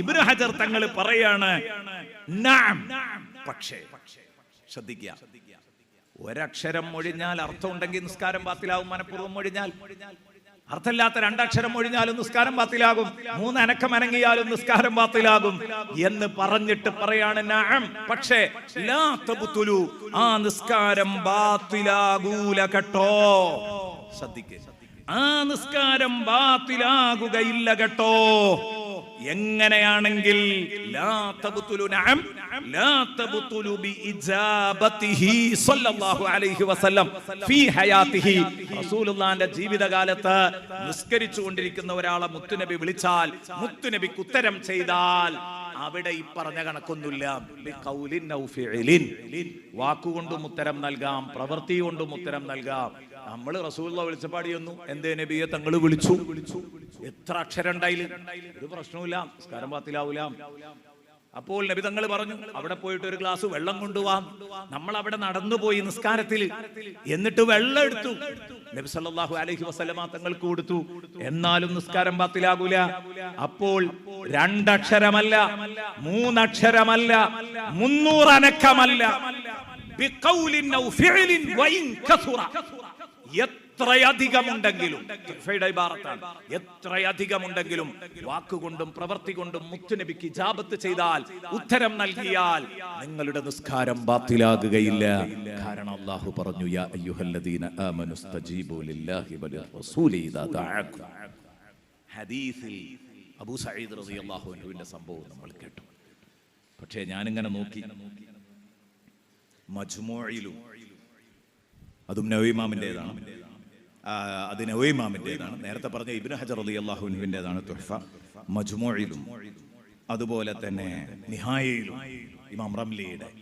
ഇബ്നു ഹജർ തങ്ങൾ പറയാണ്. പക്ഷേ ശ്രദ്ധിക്കുക. ഒരക്ഷരം മൊഴിഞ്ഞാൽ അർത്ഥം ഉണ്ടെങ്കിൽ നിസ്കാരം പാത്തിലാവും മനഃപൂർവം മൊഴിഞ്ഞാൽ. അർത്ഥമില്ലാത്ത രണ്ടക്ഷരം മൊഴിഞ്ഞാലും നിസ്കാരം പാത്തിലാകും മൂന്ന് അനക്കം അനങ്ങിയാലും നിസ്കാരം പാത്തിലാകും എന്ന് പറഞ്ഞിട്ട് പറയാണ് പക്ഷേ ആ നിസ്കാരം ബാത്തിലാകൂല കേട്ടോ. ശ്രദ്ധിക്കുക ആ നിസ്കാരം ബാത്തിലാകുകയില്ല കേട്ടോ. എങ്ങനെയാണെങ്കിൽ ജീവിതകാലത്ത് നിസ്കരിച്ചു കൊണ്ടിരിക്കുന്ന ഒരാളെ മുത്തുനബി വിളിച്ചാൽ മുത്തുനബിക്ക് ഉത്തരം ചെയ്താൽ അവിടെ ഈ പറഞ്ഞ കണക്കൊന്നുമില്ല. വാക്കുകൊണ്ടും ഉത്തരം നൽകാം പ്രവൃത്തി കൊണ്ടും ഉത്തരം നൽകാം. നമ്മൾ റസൂള്ള വിളിച്ചപാടിയൊന്നു എന്തേ നബിയെ തങ്ങൾ വിളിച്ചു? എത്ര അക്ഷരം ഉണ്ടായില്ല ഒരു പ്രശ്നവുമില്ല നിസ്കാരം പാത്തിലാവൂല. അപ്പോൾ നബി തങ്ങൾ പറഞ്ഞു അവിടെ പോയിട്ട് ഒരു ഗ്ലാസ് വെള്ളം കൊണ്ടുപോവാം നമ്മൾ അവിടെ നടന്നു പോയി നിസ്കാരത്തിൽ. എന്നിട്ട് വെള്ളം എടുത്തു. നബി സല്ലല്ലാഹു അലൈഹി വസല്ലമ തങ്ങൾക്ക് കൊടുത്തു. എന്നാലും നിസ്കാരം പാത്തിലാകൂല. അപ്പോൾ രണ്ടക്ഷരമല്ല മൂന്നക്ഷരമല്ല മുന്നൂറ് അനക്കമല്ല എത്രയധികമുണ്ടെങ്കിലും. എത്രയധികമുണ്ടെങ്കിലും വാക്കുകൊണ്ടും പ്രവൃത്തി കൊണ്ടും മുത്തുനബിക്ക് ഇജാബത്ത് ചെയ്താൽ ഉത്തരം നൽകിയാൽ നിങ്ങളുടെ നിസ്കാരം ബാത്തിലാകുകയില്ല കാരണം അള്ളാഹു പറഞ്ഞു യാ അയ്യുഹല്ലദീന ലില്ലാഹി അബൂ സഈദ് റളിയല്ലാഹു അൻഹുവിന്റെ സംഭവം നമ്മൾ കേട്ടു പക്ഷേ ഞാനിങ്ങനെ നോക്കി മജ്മൂഇലും അതും നവീമാമിന്റെതാണ്. അത് നവീമാമിന്റെതാണ്. നേരത്തെ പറഞ്ഞ ഇബ്നു ഹജർ അലി അള്ളാഹുവിന്റെതാണ് തുഹഫ. മജ്മോഴിലും അതുപോലെ തന്നെ നിഹായയിലും ഇമാം റംലിയുടെ.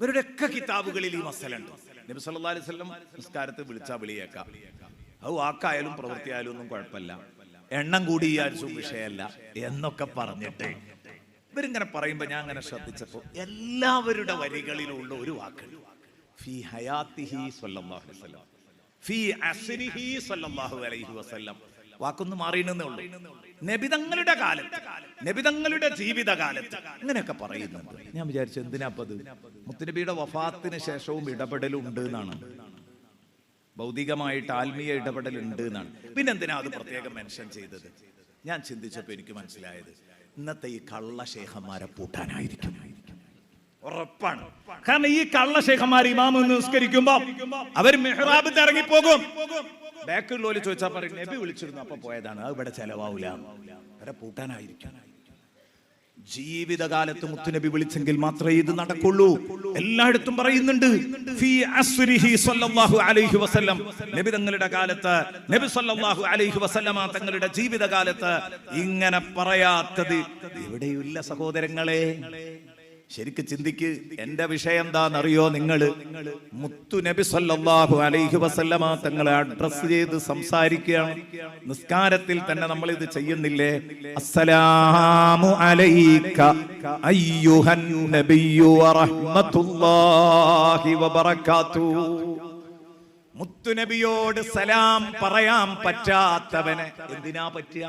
ഇവരുടെ ഒക്കെ കിതാബുകളിൽ ഈ മസലുണ്ട് നബി സല്ലാ അലൈഹി വസല്ലം നിസ്കാരത്തെ വിളിച്ചാൽ വിളിയേക്കാം. അത് വാക്കായാലും പ്രവൃത്തിയായാലും ഒന്നും കുഴപ്പമില്ല. എണ്ണം കൂടി വിചാരിച്ചും വിഷയമല്ല എന്നൊക്കെ പറഞ്ഞിട്ട് ഇവരിങ്ങനെ പറയുമ്പോൾ ഞാൻ അങ്ങനെ ശ്രദ്ധിച്ചപ്പോൾ എല്ലാവരുടെ വരികളിലുള്ള ഒരു വാക്കുണ്ട്. ഫി ഹയാത്തിഹി സല്ലല്ലാഹു അലൈഹി അസ്രിഹി സല്ലല്ലാഹു അലൈഹി വസല്ലം. വാക്കൊന്ന് മാറിയെന്നേ ഉള്ളൂ. നബിതങ്ങളുടെ കാലത്ത് നബിതങ്ങളുടെ ജീവിതകാലത്ത് അങ്ങനെയൊക്കെ പറയുന്നുണ്ട്. ഞാൻ വിചാരിച്ചു എന്തിനാ അത്? മുത്തുനബിയുടെ വഫാത്തിന് ശേഷവും ഇടപെടലുണ്ട് എന്നാണ്. ഭൗതികമായിട്ട് ആത്മീയ ഇടപെടലുണ്ട് എന്നാണ്. പിന്നെ എന്തിനാ അത് പ്രത്യേകം മെൻഷൻ ചെയ്തത്? ഞാൻ ചിന്തിച്ചപ്പോൾ എനിക്ക് മനസ്സിലായത് ഇന്നത്തെ ഈ കള്ള ശേഖന്മാരെ പൂട്ടാനായിരിക്കും. ഉറപ്പാണ്. കാരണം ഈ കള്ളശേഖമാർ ഇമാമ നിസ്കരിക്കുമ്പോ അവർ മെഹ്റാബ് ഇറങ്ങി പോകും ബാക്കിയുള്ളവർ ചോദിച്ചാൽ പറയും നബി വിളിച്ചിരുന്നു അപ്പൊ പോയതാണ് അത് ഇവിടെ ചെലവാവൂല. അവരെ പൂട്ടാനായിരിക്കും. ജീവിതകാലത്ത് മുത്തുനബി വിളിച്ചെങ്കിൽ മാത്രമേ ഇത് നടക്കുള്ളൂ. എല്ലായിടത്തും പറയുന്നുണ്ട് നബി തങ്ങളുടെ കാലത്ത് നബി സല്ലല്ലാഹു അലൈഹി വസല്ലമ തങ്ങളുടെ ജീവിതകാലത്ത് ഇങ്ങനെ പറയാത്തത് എവിടെയില്ല സഹോദരങ്ങളെ. ശരിക്ക് ചിന്തിക്ക്. എന്റെ വിഷയം എന്താണെന്നറിയോ നിങ്ങൾ മുത്തു നബി സല്ലല്ലാഹു അലൈഹി വസല്ലമ തങ്ങളെ അഡ്രസ് ചെയ്ത് സംസാരിക്കുകയാണ്. നിസ്കാരത്തിൽ തന്നെ നമ്മൾ ഇത് ചെയ്യുന്നില്ലേ? അസ്സലാമു അലൈക അയ്യുഹൻ നബിയു വറഹ്മത്തുള്ളാഹി മുത്തു നബിയോട് സലാം പറയാൻ പറ്റാത്തവനെ എന്തിനാ പറ്റുക?